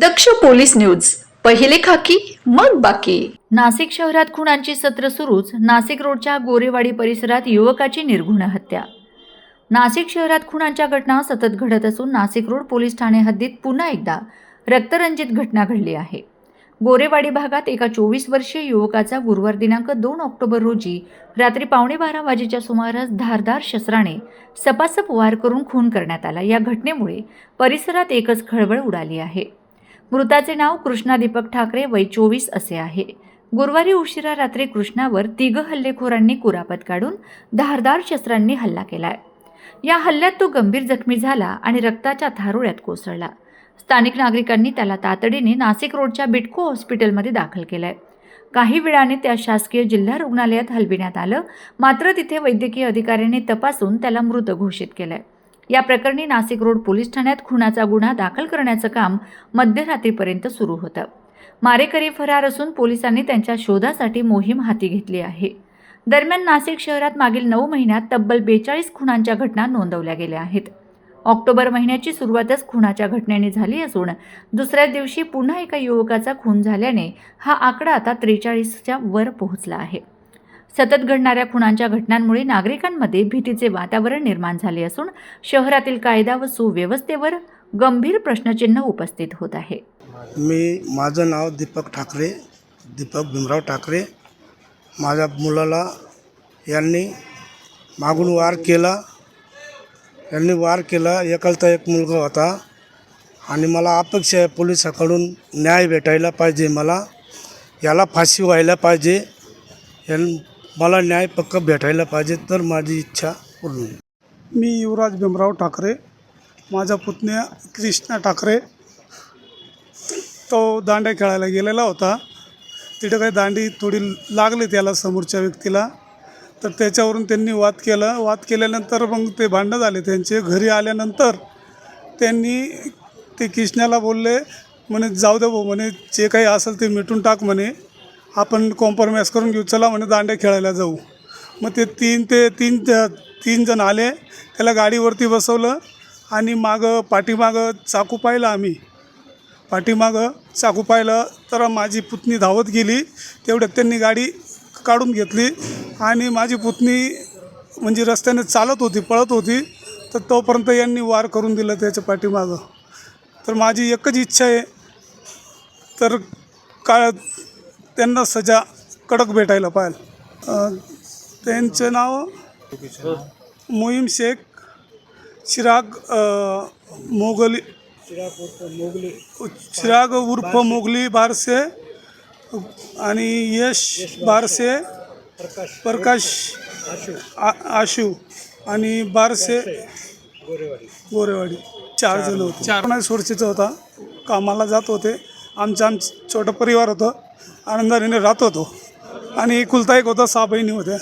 दक्ष police news. पहिले खाकी मग बाकी. नाशिक शहरात खुणांची सत्र सुरूच नाशिक रोडच्या गोरेवाडी परिसरात युवकाची निर्घुण हत्या. नाशिक शहरात खुणांच्या घटना सतत घडत असून नाशिक रोड पोलीस ठाणे हद्दीत पुन्हा एकदा रक्तरंजित घटना घडली आहे. गोरेवाडी भागात एका चोवीस वर्षीय युवकाचा गुरुवार दिनांक दोन ऑक्टोबर रोजी रात्री पावणे बारा वाजेच्या सुमारास धारदार शस्त्राने सपासप वार करून खून करण्यात आला. या घटनेमुळे परिसरात एकच खळबळ उडाली आहे. मृताचे नाव कृष्णा दीपक ठाकरे वय चोवीस असे आहे. गुरुवारी उशिरा रात्री कृष्णावर तिघ हल्लेखोरांनी कुरापत काढून धारदार शस्त्रांनी हल्ला केलाय. या हल्ल्यात तो गंभीर जखमी झाला आणि रक्ताच्या थारोळ्यात कोसळला. स्थानिक नागरिकांनी त्याला तातडीने नाशिक रोडच्या बिटको हॉस्पिटलमध्ये दाखल केलंय. काही वेळाने त्या शासकीय जिल्हा रुग्णालयात हलविण्यात आलं मात्र तिथे वैद्यकीय अधिकाऱ्यांनी तपासून त्याला मृत घोषित केलंय. या प्रकरणी नाशिक रोड पोलीस ठाण्यात खुनाचा गुन्हा दाखल करण्याचं काम मध्यरात्रीपर्यंत सुरू होतं. मारेकरी फरार असून पोलिसांनी त्यांच्या शोधासाठी मोहीम हाती घेतली आहे. दरम्यान नाशिक शहरात मागील नऊ महिन्यात तब्बल बेचाळीस खुनांच्या घटना नोंदवल्या गेल्या आहेत. ऑक्टोबर महिन्याची सुरुवातच खुनाच्या घटनेने झाली असून दुसऱ्या दिवशी पुन्हा एका युवकाचा खून झाल्याने हा आकडा आता त्रेचाळीसच्या वर पोहोचला आहे. सतत घडणाऱ्या खुनांच्या घटनांमुळे नागरिकांमध्ये भीतीचे वातावरण निर्माण झाले असून शहरातील कायदा व सुव्यवस्थेवर गंभीर प्रश्नचिन्ह उपस्थित होत आहे. मी माझं नाव दीपक ठाकरे दीपक भीमराव ठाकरे. माझ्या मुलाला यांनी मागून वार केला. यांनी वार केला. एकालता एक मुलगा होता. आणि मला अपेक्षा आहे पोलिसाकडून न्याय भेटायला पाहिजे मला. याला फाशी व्हायला पाहिजे. यां मला न्याय पक्क भेटायला पाहिजे तर माझी इच्छा पूर्ण होईल. मी युवराज भीमराव ठाकरे माझा पुतण्या कृष्णा ठाकरे. तो दांड्या खेळायला गेलेला होता. तिथं काही दांडी थोडी लागली त्याला समोरच्या व्यक्तीला. तर त्याच्यावरून त्यांनी वाद केला. वाद केल्यानंतर मग ते भांडणं झाले. त्यांचे घरी आल्यानंतर त्यांनी ते कृष्णाला बोलले म्हणे जाऊ दे भाऊ म्हणे जे काही असेल ते मिटून टाक म्हणे. आपण कॉम्प्रोमाइज करून घेऊ. चला म्हणे दांड्या खेळायला जाऊ. मग ते तीन ते तीन तीन जण आले. त्याला गाडीवरती बसवलं आणि मागं पाठीमागं चाकू पाहिलं आम्ही. पाठीमागं चाकू पाहिलं. तर माझी पुतणी धावत गेली. तेवढ्यात त्यांनी गाडी काढून घेतली. आणि माझी पुतणी म्हणजे रस्त्याने चालत होती पळत होती. तर तोपर्यंत यांनी वार करून दिलं त्याच्या पाठीमागं. तर माझी एकच इच्छा आहे. तर का त्यांना सजा कडक भेटायला पाहिजे त्यांचं नाव मोहीम शेख चिराग मोगली चिराग उर्फ मोगली बारसे आणि यश बारसे प्रकाश आ- आशू आणि बारसे गोरेवाडी चार जण होते चार नाही वर्षाचा होता कामाला जात होते आमचं आमचं छोटं परिवार होतं. आनंदाने राहत होतो. आणि कुलता एक होता सहा बहिणी होत्या